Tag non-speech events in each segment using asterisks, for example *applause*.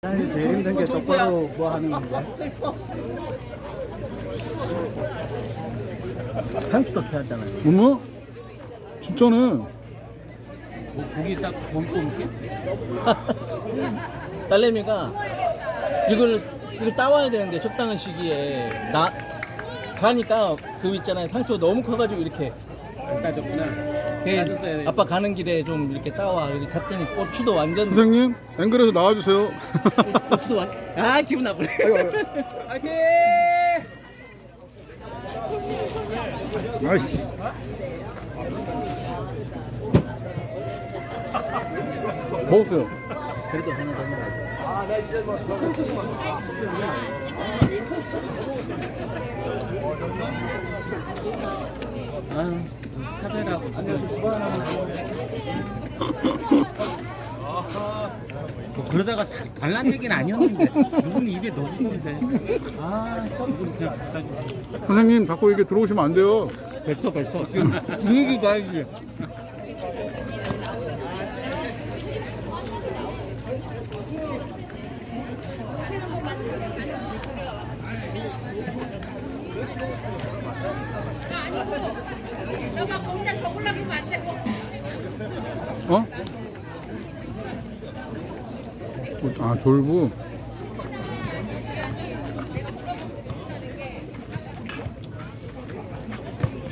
사장님 제일 힘든 게 똑바로 뭐 하는 건데. 상추도 캐왔잖아요. 어머? 진짜네. 뭐, 고기 싹 고기 꼬먹기? *laughs* 딸내미가 이걸 이걸 따와야 되는데 적당한 시기에 나 가니까 그 있잖아요 상추가 너무 커가지고 이렇게 안 따졌구나. 그 따졌어야 돼. 아빠 가는 길에 좀 이렇게 따와 갔더니 고추도 완전 선생님, 앵글에서 나와주세요. *laughs* 고추도 완. 아 기분 나쁘네. 파이팅! 나이스. 먹었어요. 그래도 하나 더 먹어. 아 차별하고 뭐 그러다가 다- 달란 얘기는 아니었는데 누구는 입에 넣어주는데 아참 그냥 갖다 줘. 선생님, 자꾸 이렇게 들어오시면 안 돼요. 뱉어 뱉어 지금 분위기 봐야지 저막 혼자 적으려고 하면 안 되고. 어? 아, 졸부.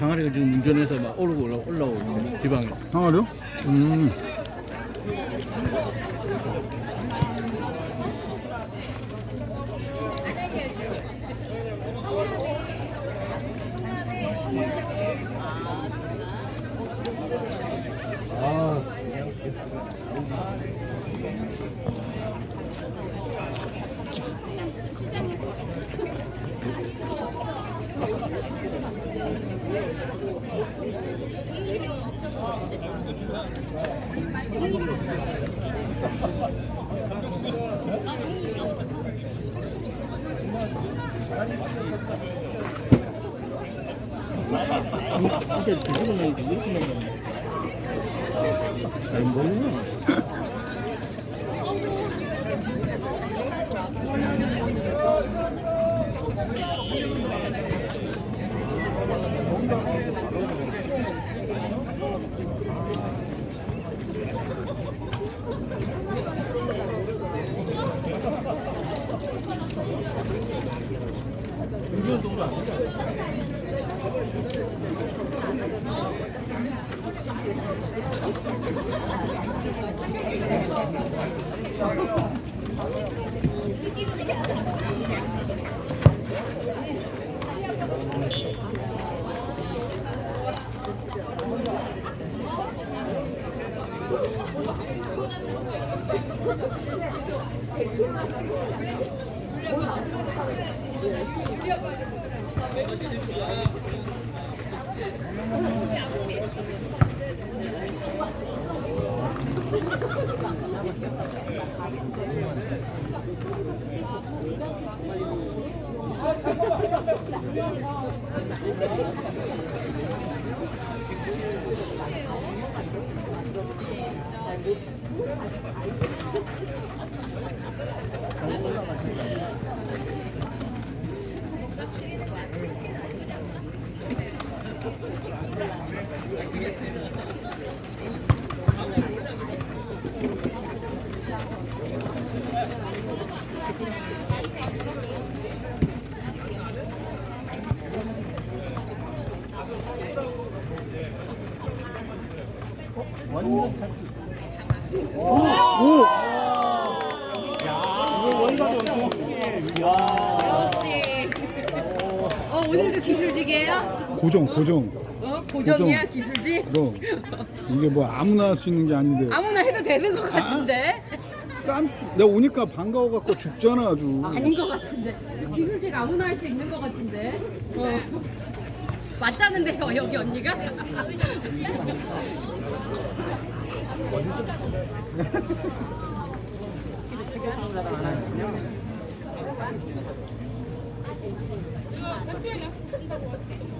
항아리가 지금 운전해서 막 오르고 올라, 올라오고 지방에 항아리요? 음. 진짜 뒤집어 놓으지 이렇게 먹는 잘 먹네 완 전참 치 *laughs* 오! 역시. 어 오늘도 기술직이에요? 고정, 고정. 어 고정이야 고정. 기술직? 그럼. 이게 뭐 아무나 할 수 있는 게 아닌데. 아무나 해도 되는 것 같은데 깜, 내가 오니까 반가워 갖고 죽잖아, 아주. 아닌 것 같은데 기술직 아무나 할 수 있는 것 같은데. 어. 맞다는데요 여기 언니가? Thank you.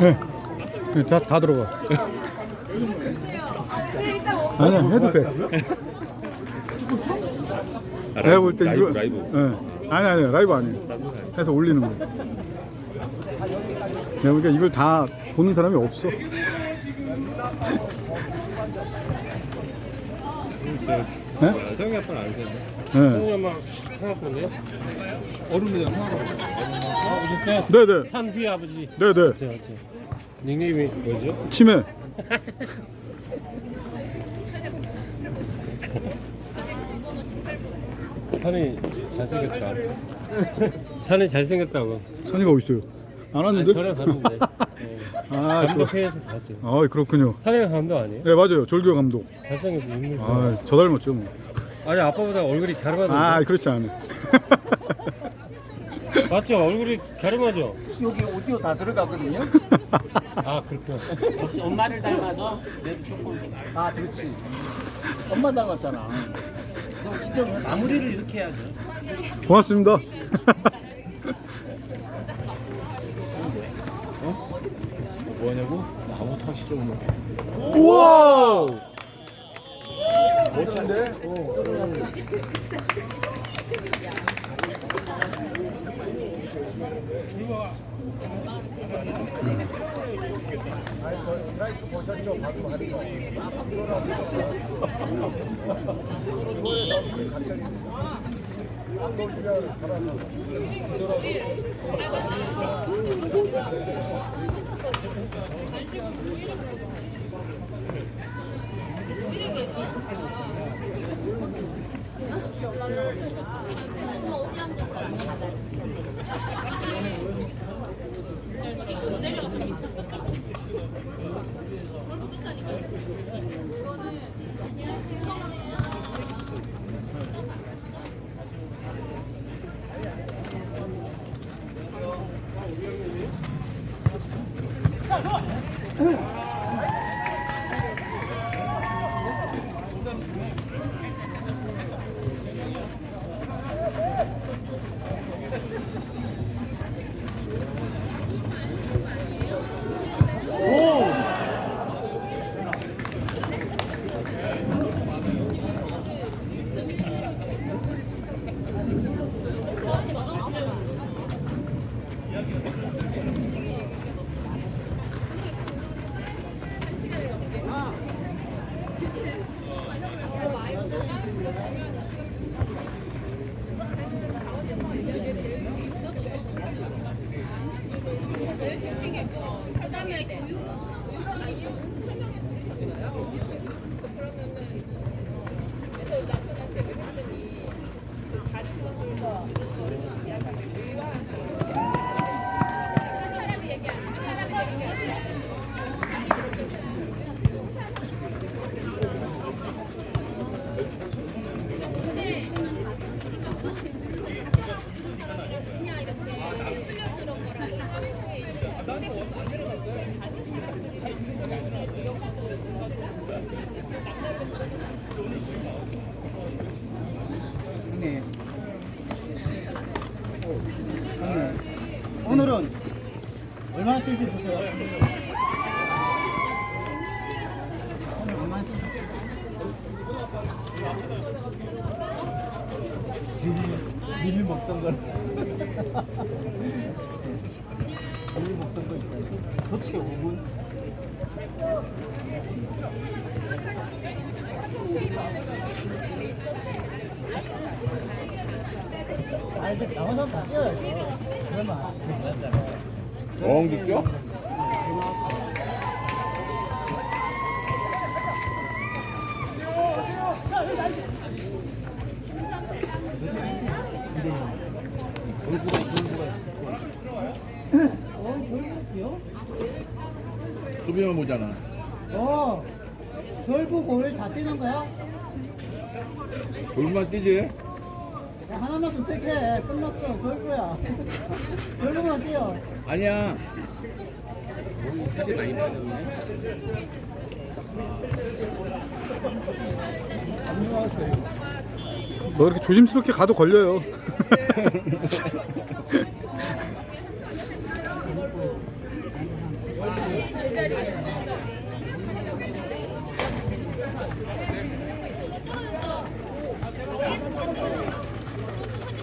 네. 네, 다, 다 들어가. 아니야, 해도 돼. 내가 볼 때 라이브, 이거. 라이브. 네. 아니, 아니, 라이브 아니에요. 해서 올리는 거. 내가 보니까 이걸 다 보는 사람이 없어. 네? 성희 아빠는 안 되네. 네. 성희 엄마 생각보네. 어른이랑 상관없어. 아, 오셨어요? 네네. 산휘 아버지. 네네. 저, 저. 닉네임이 뭐죠? 치매. *laughs* 산이 잘생겼다. 산이 잘생겼다고. 선이가 어딨어요? 안 아, 왔는데? 저랑 갔는데. *laughs* 네. 아, 또. 감독회에서 다 왔죠. 아, 그렇군요. 산이가 감독 아니에요? 네, 맞아요. 졸교 감독. 잘생겨서 인물. 좋아. 아, 저 닮았죠, 뭐. 아니 아빠보다 얼굴이 갸름하던데. 아, 그렇지 않아. *laughs* 맞죠? 얼굴이 갸름하죠? 여기 오디오 다 들어가거든요. 아 그렇구나. 역시 엄마를 닮아서 내 조금 아 그렇지. 엄마 닮았잖아. 그럼 마무리를 이렇게 해야죠. 고맙습니다. 뭐냐고? 나무 턱시죠 뭐. 우와! 멋진데? Gracias. うん! 미리 먹던 걸. 미리 먹던 거 있잖아. 도체 5분. 아, 이제 나와서 바뀌어야지. 그러면. 엉 느껴? 수비만 보잖아. 어, 결국 오늘 다 뛰는 거야? 돌만 뛰지? 하나만 선택해. 끝났어. 결국야. 결국만 뛰어. 아니야. 사진 많이 나왔네. 너 이렇게 조심스럽게 가도 걸려요. *laughs*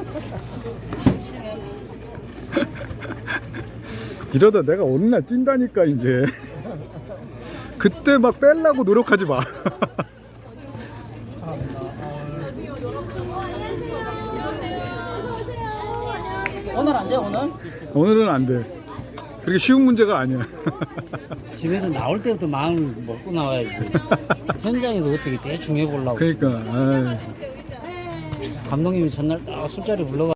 *laughs* 이러다 내가 어느 날 뛴다니까 이제. 그때 막 뺄라고 노력하지 마. *laughs* 오늘 안 돼, 오늘? 오늘은 안 돼. 그렇게 쉬운 문제가 아니야. *laughs* 집에서 나올 때부터 마음을 먹고 나와야지. 현장에서 어떻게 대충 해보려고. 그러니까. 아이. 감독님이 전날 딱 술자리 불러가